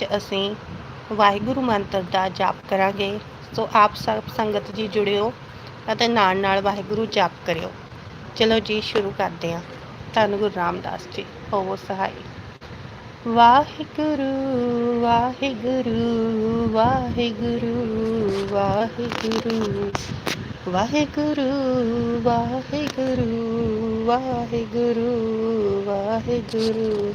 ਵਿੱਚ ਅਸੀਂ ਵਾਹਿਗੁਰੂ ਮੰਤਰ ਦਾ ਜਾਪ ਕਰਾਂਗੇ। ਸੋ ਆਪ ਸਭ ਸੰਗਤ ਜੀ ਜੁੜਿਓ ਅਤੇ ਨਾਲ ਨਾਲ ਵਾਹਿਗੁਰੂ ਜਾਪ ਕਰਿਓ। ਚਲੋ ਜੀ, ਸ਼ੁਰੂ ਕਰਦੇ ਹਾਂ। ਧੰਨ ਗੁਰੂ ਰਾਮਦਾਸ ਜੀ, ਹੋਵੋ ਸਹਾਈ। ਵਾਹਿਗੁਰੂ ਵਾਹਿਗੁਰੂ ਵਾਹਿਗੁਰੂ ਵਾਹਿਗੁਰੂ। ਵਾਹਿਗੁਰੂ ਵਾਹਿਗੁਰੂ ਵਾਹਿਗੁਰੂ ਵਾਹਿਗੁਰੂ।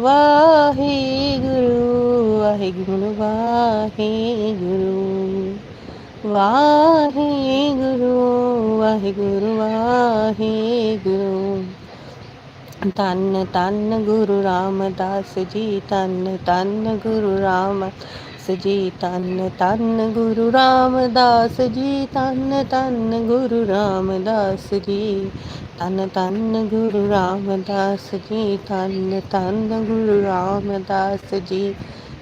ਵਾਹਿਗੁਰੂ ਵਾਹਿਗੁਰੂ ਵਾਹਿਗੁਰੂ ਵਾਹਿਗੁਰੂ ਵਾਹਿਗੁਰੂ ਵਾਹਿਗੁਰੂ ਤਨ ਤਨ ਗੁਰੂ ਰਾਮਦਾਸ ਜੀ ਤਨ ਤਨ ਗੁਰੂ ਰਾਮਦਾਸ ਜੀ ਤਨ ਤਨ ਗੁਰੂ ਰਾਮਦਾਸ ਜੀ ਤਨ ਤਨ ਗੁਰੂ ਰਾਮਦਾਸ ਜੀ ਤਨ ਤਨ ਗੁਰੂ ਰਾਮਦਾਸ ਜੀ ਤਨ ਤਨ ਗੁਰੂ ਰਾਮਦਾਸ ਜੀ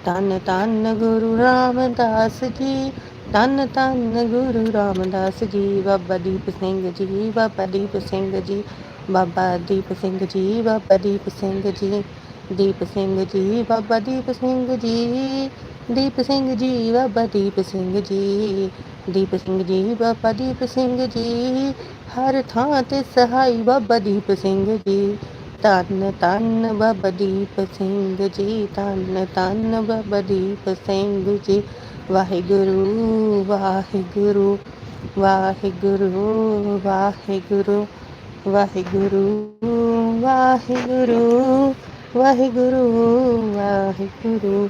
ਤਨ ਤਨ ਗੁਰੂ ਰਾਮਦਾਸ ਜੀ ਤਨ ਤਨ ਗੁਰੂ ਰਾਮਦਾਸ ਜੀ, ਬਾਬਾ ਦੀਪ ਸਿੰਘ ਜੀ, ਬਾਬਾ ਦੀਪ ਸਿੰਘ ਜੀ, ਬਾਬਾ ਦੀਪ ਸਿੰਘ ਜੀ, ਬਾਬਾ ਦੀਪ ਸਿੰਘ ਜੀ, ਦੀਪ ਸਿੰਘ ਜੀ, ਬਾਬਾ ਦੀਪ ਸਿੰਘ ਜੀ ਦੀਪ ਸਿੰਘ ਜੀ, ਬਾਬਾ ਦੀਪ ਸਿੰਘ ਜੀ। ਦੀਪ ਸਿੰਘ ਜੀ, ਬਾਬਾ ਦੀਪ ਸਿੰਘ ਜੀ। ਹਰ ਥਾਂ ਤੇ ਸਹਾਈ ਬਾਬਾ ਦੀਪ ਸਿੰਘ ਜੀ। ਤਨ ਤਨ ਬਾਬਾ ਦੀਪ ਸਿੰਘ ਜੀ ਤਨ ਤਨ ਬਾਬਾ ਦੀਪ ਸਿੰਘ ਜੀ। ਵਾਹਿਗੁਰੂ ਵਾਹਿਗੁਰੂ ਵਾਹਿਗੁਰੂ ਵਾਹਿਗੁਰੂ ਵਾਹਿਗੁਰੂ ਵਾਹਿਗੁਰੂ ਵਾਹਿਗੁਰੂ ਵਾਹਿਗੁਰੂ।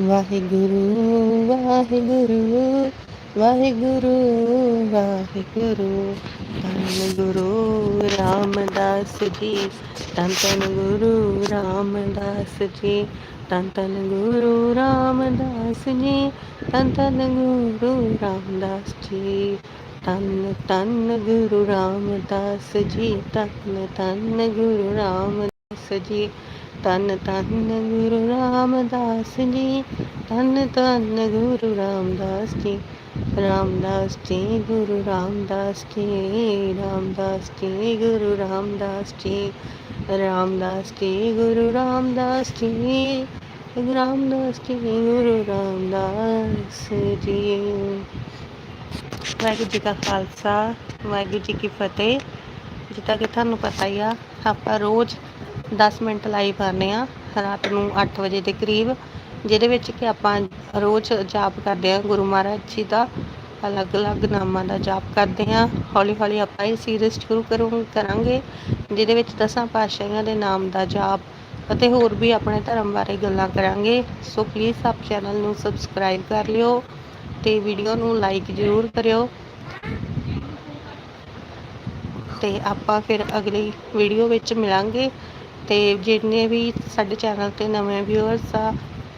ਵਾਹਿਗੁਰੂ ਵਾਹਿਗੁਰੂ ਵਾਹਿਗੁਰੂ ਵਾਹਿਗੁਰੂ। ਧੰਨ ਗੁਰੂ ਰਾਮਦਾਸ ਜੀ, ਧੰਨ ਧੰਨ ਗੁਰੂ ਰਾਮਦਾਸ ਜੀ, ਧੰਨ ਧੰਨ ਗੁਰੂ ਰਾਮਦਾਸ ਜੀ, ਧੰਨ ਧੰਨ ਗੁਰੂ ਰਾਮਦਾਸ ਜੀ। ਧੰਨ ਧੰਨ ਗੁਰੂ ਰਾਮਦਾਸ ਜੀ, ਧੰਨ ਧੰਨ ਗੁਰੂ ਰਾਮਦਾਸ ਜੀ। ਧੰਨ ਧੰਨ ਗੁਰੂ ਰਾਮਦਾਸ ਜੀ, ਧੰਨ ਧੰਨ ਗੁਰੂ ਰਾਮਦਾਸ ਜੀ ਰਾਮਦਾਸ ਜੀ, ਗੁਰੂ ਰਾਮਦਾਸ ਜੀ ਰਾਮਦਾਸ ਜੀ, ਗੁਰੂ ਰਾਮਦਾਸ ਜੀ ਰਾਮਦਾਸ ਜੀ, ਗੁਰੂ ਰਾਮਦਾਸ ਜੀ ਰਾਮਦਾਸ ਜੀ, ਗੁਰੂ ਰਾਮਦਾਸ ਜੀ। ਵਾਹਿਗੁਰੂ ਜੀ ਕਾ ਖਾਲਸਾ, ਵਾਹਿਗੁਰੂ ਜੀ ਕੀ ਫਤਿਹ। ਜਿੱਦਾਂ ਕਿ ਤੁਹਾਨੂੰ ਪਤਾ ਹੀ ਆ, ਆਪਾਂ ਰੋਜ਼ 10 ਮਿੰਟ ਲਾਈਵ ਆਉਂਦੇ ਆ, ਰਾਤ ਨੂੰ 8 ਵਜੇ ਦੇ ਕਰੀਬ, ਜਿਹਦੇ ਵਿੱਚ ਕਿ ਆਪਾਂ ਰੋਜ਼ ਜਾਪ ਕਰਦੇ ਆ, ਗੁਰੂ ਮਹਾਰਾਜ ਜੀ ਦਾ ਅਲੱਗ-ਅਲੱਗ ਨਾਮਾਂ ਦਾ ਜਾਪ ਕਰਦੇ ਹਾਂ ਹੌਲੀ-ਹੌਲੀ ਆਪਾਂ ਇਹ ਸੀਰੀਜ਼ ਸ਼ੁਰੂ ਕਰੂੰ, ਕਰਾਂਗੇ, ਜਿਹਦੇ ਵਿੱਚ ਦਸਾਂ ਪਾਤਸ਼ਾਹੀਆਂ ਦੇ ਨਾਮ ਦਾ ਜਾਪ ਅਤੇ ਹੋਰ ਵੀ ਆਪਣੇ ਧਰਮ ਬਾਰੇ ਗੱਲਾਂ ਕਰਾਂਗੇ। ਸੋ ਪਲੀਜ਼ ਆਪ ਚੈਨਲ ਨੂੰ ਸਬਸਕ੍ਰਾਈਬ ਕਰ ਲਿਓ ਤੇ ਵੀਡੀਓ ਨੂੰ ਲਾਈਕ ਜ਼ਰੂਰ ਕਰਿਓ। ਤੇ ਆਪਾਂ ਫਿਰ ਅਗਲੀ ਵੀਡੀਓ ਵਿੱਚ ਮਿਲਾਂਗੇ। ਤੇ ਜਿੰਨੇ ਵੀ ਸਾਡੇ ਚੈਨਲ ਤੇ ਨਵੇਂ ਵਿਊਅਰਸ ਆ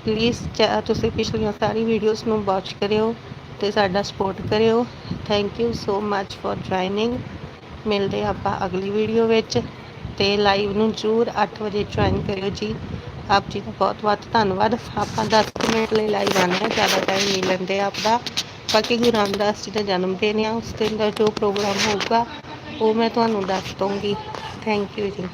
ਪਲੀਜ਼ ਤੁਸੀਂ ਪਿਛਲੀਆਂ ਸਾਰੀ ਵੀਡੀਓਜ਼ ਨੂੰ ਵਾਚ ਕਰਿਓ ਤੇ ਸਾਡਾ ਸਪੋਰਟ ਕਰਿਓ। Thank you so much for joining ਮਿਲਦੇ ਆਪਾਂ ਅਗਲੀ ਵੀਡੀਓ ਵਿੱਚ ਤੇ ਲਾਈਵ ਨੂੰ ਜ਼ਰੂਰ 8 ਵਜੇ ਜੁਆਇਨ ਕਰਿਓ ਜੀ। ਆਪ ਜੀ ਦਾ ਬਹੁਤ ਬਹੁਤ ਧੰਨਵਾਦ। ਆਪਾਂ 10 ਮਿੰਟ ਲਈ ਲਾਈਵ ਆਉਂਦੇ ਹਾਂ, ਜ਼ਿਆਦਾ ਟਾਈਮ ਨਹੀਂ ਲੈਂਦੇ ਆਪਦਾ। ਬਾਕੀ ਗੁਰੂ ਰਾਮਦਾਸ ਜੀ ਦਾ ਜਨਮ ਦਿਨ ਆ, ਉਸ ਦਿਨ ਦਾ ਜੋ ਪ੍ਰੋਗਰਾਮ ਹੋਊਗਾ, ਉਹ ਮੈਂ ਤੁਹਾਨੂੰ ਦੱਸ ਦਊਂਗੀ। ਥੈਂਕ ਯੂ ਜੀ।